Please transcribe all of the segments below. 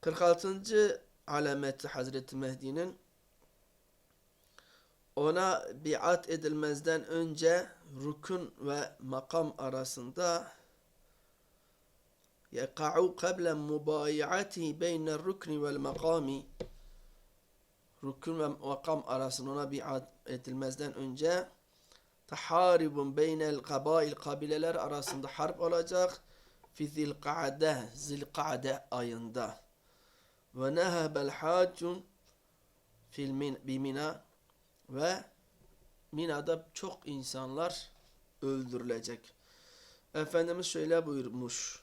46. alameti Hazreti Mehdi'nin ona biat edilmezden önce rukun ve makam arasında yeka'u qabla mubayi'atihi beyne rukni vel makami rukun ve makam arasında ona biat edilmezden önce taharibun beynel kabail kabileler arasında harp olacak fi zilka'de zilka'de ayında ve nehebel hacun fil min, bimina ve Mina'da çok insanlar öldürülecek. Efendimiz şöyle buyurmuş,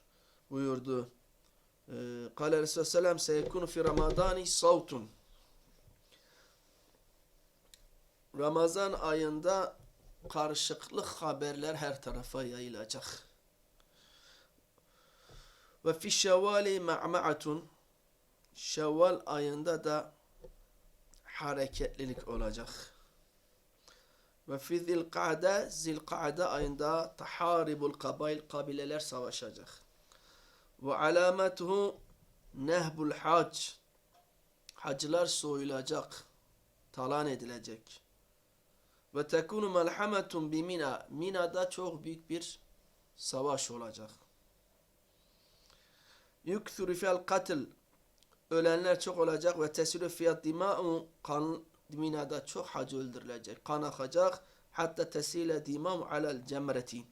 buyurdu. Ee, Kale Resulü Selam seyekunu fi Ramadani savtun. Ramazan ayında karışıklık haberler her tarafa yayılacak. Ve fi şevvali ma'ma'atun Şevval ayında da hareketlilik olacak. Ve fi zilka'de zilka'de ayında taharibul kabail kabileler savaşacak. Ve alametuhu nehbul hac hacılar soyulacak, talan edilecek. Ve tekunu melhametun bi Mina. Mina'da çok büyük bir savaş olacak. Yukthuru fiyal katil. Ölenler çok olacak ve tesirü fiyat dima'u kan Mina'da çok hacı öldürülecek. Kan akacak. Hatta tesile dimam alel cemreti.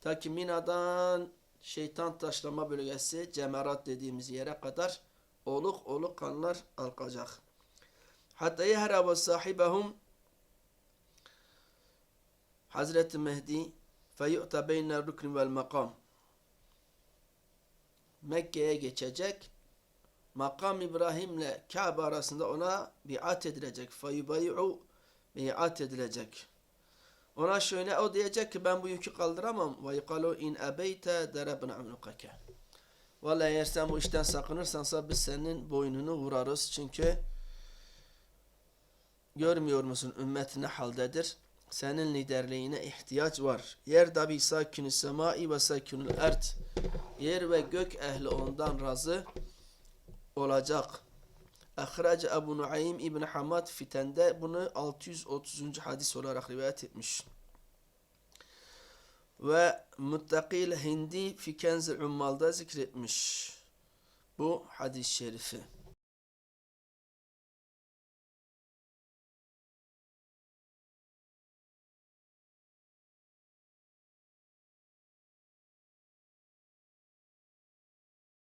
Ta ki Mina'dan şeytan taşlama bölgesi cemerat dediğimiz yere kadar oluk oluk kanlar akacak. Hatta yehraba sahibahum Hazreti Mehdi feyu'ta beyne rükn vel makam Mekke'ye geçecek. Makam İbrahim'le Kabe arasında ona biat edilecek. Feyubayi'u biat edilecek. Ona şöyle o diyecek ki ben bu yükü kaldıramam. Ve yukalu in ebeyte derebna unukake. Vallahi eğer sen bu işten sakınırsansa biz senin boynunu vurarız. Çünkü görmüyor musun ümmet ne haldedir? Senin liderliğine ihtiyaç var. Yer dabi sakinü semai ve sakinül ert. Yer ve gök ehli ondan razı olacak. Ahrac Ebu Nuaym İbn Hamad Fiten'de bunu 630. hadis olarak rivayet etmiş. Ve Muttakil Hindi Fikenzil Ummal'da zikretmiş. Bu hadis-i şerifi.